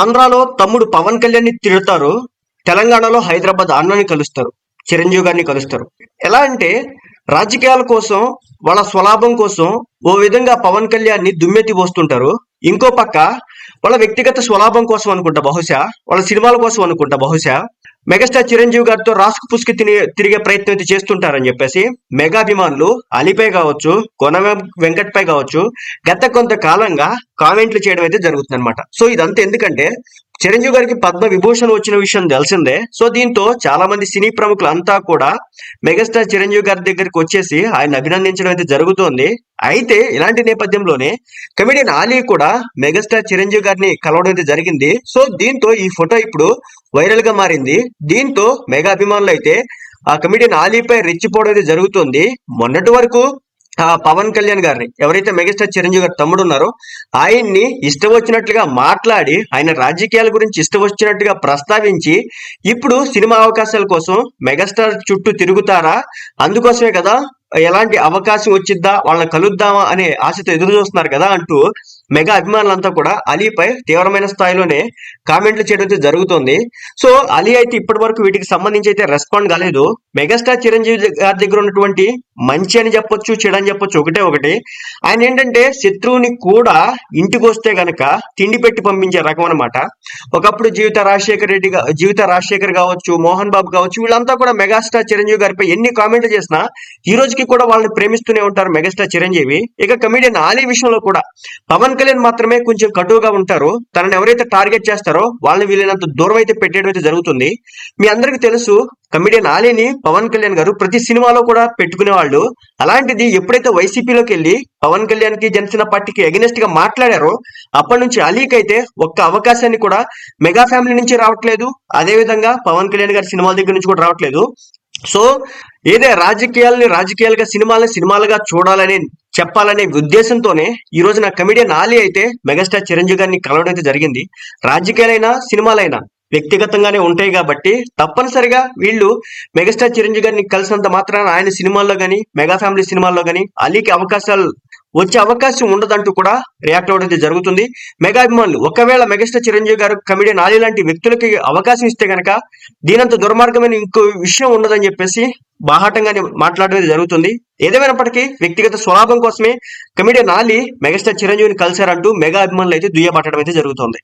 ఆంధ్రాలో తమ్ముడు పవన్ కళ్యాణ్ని తిడతారు తెలంగాణలో హైదరాబాద్ అన్నని కలుస్తారు చిరంజీవి గారిని కలుస్తారు. ఎలా అంటే రాజకీయాల కోసం వాళ్ళ స్వలాభం కోసం ఓ విధంగా పవన్ కళ్యాణ్ని దుమ్మెత్తి పోస్తుంటారు. ఇంకో పక్క వాళ్ళ వ్యక్తిగత స్వలాభం కోసం అనుకుంటా బహుశా వాళ్ళ సినిమాల కోసం అనుకుంటా బహుశా. మెగాస్టార్ చిరంజీవి గారితో రాసుకు పుసుకు తిరిగే ప్రయత్నం అయితే చేస్తుంటారని చెప్పేసి మెగాభిమానులు అలీపై కావచ్చు కొన వెంకట్పై కావచ్చు గత కొంతకాలంగా కామెంట్లు చేయడం అయితే జరుగుతుంది అనమాట సో ఇదంతా ఎందుకంటే చిరంజీవి గారికి పద్మ విభూషణ్ వచ్చిన విషయం తెలిసిందే. సో దీంతో చాలా మంది సినీ ప్రముఖులు అంతా కూడా మెగాస్టార్ చిరంజీవి గారి దగ్గరికి వచ్చేసి ఆయన అభినందించడం అయితే జరుగుతోంది. అయితే ఇలాంటి నేపథ్యంలోనే కమెడియన్ ఆలీ కూడా మెగాస్టార్ చిరంజీవి గారిని కలవడం అయితే జరిగింది. సో దీంతో ఈ ఫోటో ఇప్పుడు వైరల్గా మారింది. దీంతో మెగా అభిమానులు అయితే ఆ కమెడియన్ ఆలీపై రెచ్చిపోవడం అయితే జరుగుతుంది. మొన్నటి వరకు ఆ పవన్ కళ్యాణ్ గారిని ఎవరైతే మెగాస్టార్ చిరంజీవి గారి తమ్ముడు ఉన్నారో ఆయన్ని ఇష్టం వచ్చినట్లుగా మాట్లాడి ఆయన రాజకీయాల గురించి ఇష్టం వచ్చినట్టుగా ప్రస్తావించి ఇప్పుడు సినిమా అవకాశాల కోసం మెగాస్టార్ చుట్టూ తిరుగుతారా? అందుకోసమే కదా ఎలాంటి అవకాశం వచ్చిద్దా? వాళ్ళని కలుద్దామా అనే ఆశతో ఎదురు చూస్తున్నారు కదా అంటూ మెగా అభిమానులంతా కూడా అలీపై తీవ్రమైన స్థాయిలోనే కామెంట్లు చేయడం అయితే జరుగుతుంది. సో అలీ అయితే ఇప్పటి వరకు వీటికి సంబంధించి అయితే రెస్పాండ్ కాలేదు. మెగాస్టార్ చిరంజీవి గారి దగ్గర ఉన్నటువంటి మంచి అని చెప్పొచ్చు చెడు అని చెప్పొచ్చు ఒకటే ఒకటి. ఆయన ఏంటంటే శత్రువుని కూడా ఇంటికి వస్తే గనక తిండి పెట్టి పంపించే రకం అనమాట ఒకప్పుడు జీవిత రాజశేఖర్ రెడ్డి జీవిత రాజశేఖర్ కావచ్చు మోహన్ బాబు కావచ్చు వీళ్ళంతా కూడా మెగాస్టార్ చిరంజీవి గారిపై ఎన్ని కామెంట్లు చేసినా ఈ రోజుకి కూడా వాళ్ళని ప్రేమిస్తూనే ఉంటారు మెగాస్టార్ చిరంజీవి. ఇక కమిడియన్ ఆలీ విషయంలో కూడా పవన్ కళ్యాణ్ మాత్రమే కొంచెం కటువుగా ఉంటారు. తనని ఎవరైతే టార్గెట్ చేస్తారో వాళ్ళని వీలైనంత దూరం అయితే పెట్టేయడం అయితే జరుగుతుంది. మీ అందరికీ తెలుసు కమిడియన్ ఆలీని పవన్ కళ్యాణ్ గారు ప్రతి సినిమాలో కూడా పెట్టుకునే వాళ్ళు అలాంటిది ఎప్పుడైతే వైసీపీలోకి వెళ్ళి పవన్ కళ్యాణ్కి జనసేన పార్టీకి అగెనిస్ట్గా మాట్లాడారో అప్పటి నుంచి అలీకి అయితే ఒక్క అవకాశాన్ని కూడా మెగా ఫ్యామిలీ నుంచి రావట్లేదు. అదే విధంగా పవన్ కళ్యాణ్ గారి సినిమాల దగ్గర నుంచి కూడా రావట్లేదు. సో ఏదే రాజకీయాలని రాజకీయాలుగా సినిమాలని సినిమాలుగా చూడాలని చెప్పాలనే ఉద్దేశంతోనే ఈ రోజు నా కమిడియన్ ఆలీ అయితే మెగాస్టార్ చిరంజీవి గారిని కలవడం అయితే జరిగింది. రాజకీయాలైనా సినిమాలైనా వ్యక్తిగతంగానే ఉంటాయి కాబట్టి తప్పనిసరిగా వీళ్ళు మెగాస్టార్ చిరంజీవి గారిని కలిసినంత మాత్రాన ఆయన సినిమాల్లో కానీ మెగా ఫ్యామిలీ సినిమాల్లో కానీ అలీకి అవకాశాలు వచ్చే అవకాశం ఉండదంటూ కూడా రియాక్ట్ అవ్వడం అయితే జరుగుతుంది. మెగా అభిమానులు ఒకవేళ మెగాస్టార్ చిరంజీవి గారు కమిడియన్ ఆలీ లాంటి వ్యక్తులకి అవకాశం ఇస్తే గనక దీనంత దుర్మార్గమైన ఇంకో విషయం ఉండదని చెప్పేసి బాహాటంగానే మాట్లాడడం జరుగుతుంది. ఏదేమైనప్పటికీ వ్యక్తిగత స్వలాభం కోసమే కమిడియన్ ఆలీ మెగాస్టార్ చిరంజీవిని కలిశారంటూ మెగా అభిమానులు అయితే దుయ్యబట్టడం అయితే జరుగుతుంది.